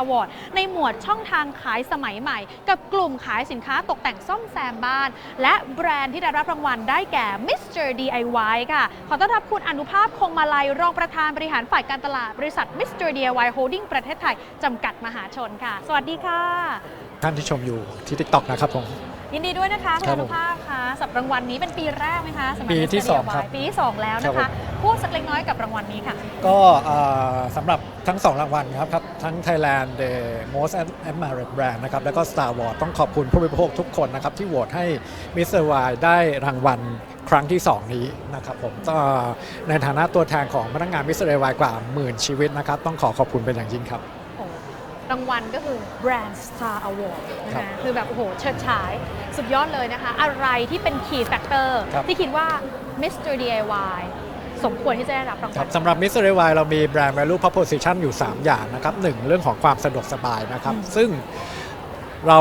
Award ในหมวดช่องทางขายสมัยใหม่ กับกลุ่มขายสินค้าตกแต่งซ่อมแซมบ้าน และแบรนด์ที่ได้รับรางวัลได้แก่ Mr. DIY ค่ะ ขอต้อนรับคุณอนุภาพคงมาลัยรองประธานบริหารฝ่ายการตลาดบริษัท Mr. DIY Holding ประเทศไทย จำกัดมหาชนค่ะ สวัสดีค่ะ ท่านที่ชมอยู่ที่ TikTok นะครับผม ยินดีด้วยนะคะคุณครัอบผมนุภาพค่ะสำหรับรางวัลนี้เป็นปีแรกไหมคะสำหรับปีที่ Mr. สอง DIY ครับปีที่2แล้วครันะบผคะมพูดสักเล็กน้อยกับรางวัลนี้ค่ะ ก็เอ่อสำหรับทั้ง 2 รางวัลครับครับ ทั้ง Thailand The Most Admired Brand นะครับ แล้วก็ Star Award ต้องขอบคุณผู้บริโภคทุกคนนะครับ ที่โหวตให้ Mr. Y ได้รางวัลครั้งที่ 2 นี้นะครับผมก็ในฐานะตัวแทนของพนักงาน Mr. Y กว่าหมื่นชีวิตนะครับ ต้องขอขอบคุณเป็นอย่างยิ่งครับโอ้ รางวัลก็คือ Brand Star Award นะครัคะบคือแบบโอ้โหเชิดฉาย สุดยอดเลยนะคะ อะไรที่เป็น Key Factor ครับที่คิดว่า Mr. DIY สมควรที่จะได้รับรางควัรัลบสำหรับ Mr. Y เรามี Brand Value Proposition อยู่ 3 อย่างนะครับหนึ่งเรื่องของความสะดวกสบายนะครับอืมซึ่งเรา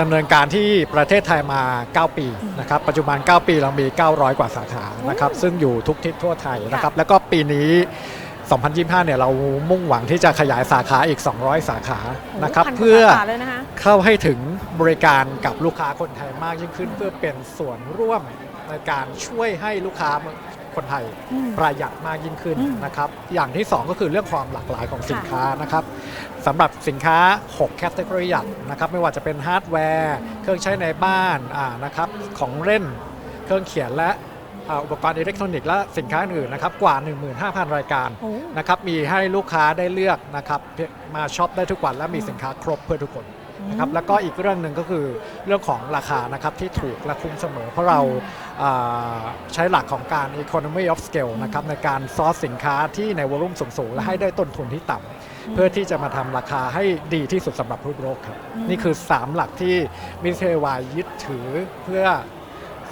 ดำเนินการที่ประเทศไทยมา 9 ปีนะครับ ปัจจุบัน 9 ปีเรามี 900 กว่าสาขานะครับ ซึ่งอยู่ทุกทิศทั่วไทยนะครับ แล้วก็ปีนี้ 2025 เนี่ยเรามุ่งหวังที่จะขยายสาขาอีก 200 สาขานะครับโอ้โหพันกว่าเพื่อสาขาเลยนะคะเข้าให้ถึงบริการกับลูกค้าคนไทยมากยิ่งขึ้น เพื่อเป็นส่วนร่วมในการช่วยให้ลูกค้าคนไทยอืมประหยัดมากยิ่งขึ้นอืมนะครับ อย่างที่ 2 ก็คือเรื่องความหลากหลายของสินค้านะครับสำหรับสินค้า 6 แคตตากรีหลักนะครับ ไม่ว่าจะเป็นฮาร์ดแวร์ เครื่องใช้ในบ้านอ่านะครับ ของเล่น เครื่องเขียนและ อ่าอุปกรณ์อิเล็กทรอนิกส์และสินค้าอื่นๆนะครับกว่า 15,000 รายการโอ้นะครับมีให้ลูกค้าได้เลือกนะครับมาช็อปได้ทุกวันและมีสินค้าครบเพื่อทุกคนนะครับแล้วก็อีกเรื่องหนึ่งก็คือเรื่องของราคานะครับที่ถูกและคุ้มเสมอ เพราะเราอ่าใช้หลักของการ economy of scale นะครับในการซอสสินค้าที่ในวอลุ่มสูงๆและให้ได้ต้นทุนที่ต่ำเพื่อที่จะมาทำราคาให้ดีที่สุดสำหรับผู้บริโภคครับอืมนี่คือ 3 หลักที่มิเทวายยึดถือเพื่อ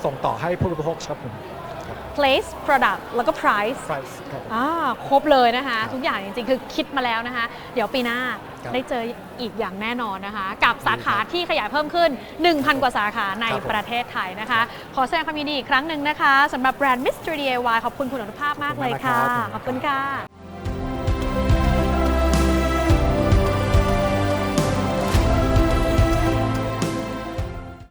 ส่งต่อให้ผู้บริโภคครับผม place product แล้วก็ price price ครับผมอ่าครบเลยนะคะครับทุกอย่างจริงๆ คือคิดมาแล้วนะคะ เดี๋ยวปีหน้าครับได้เจออีกอย่างแน่นอนนะคะ กับสาขาดีครับที่ขยายเพิ่มขึ้น 1,000 กว่าสาขาในครับผม ประเทศไทยนะคะ ขอแสดงความยินดีอีกครั้งหนึ่งนะคะสำหรับแบรนด์ Mr. DIY ขอบคุณคุณอนุภาพมากเลยค่ะ ขอบคุณค่ะ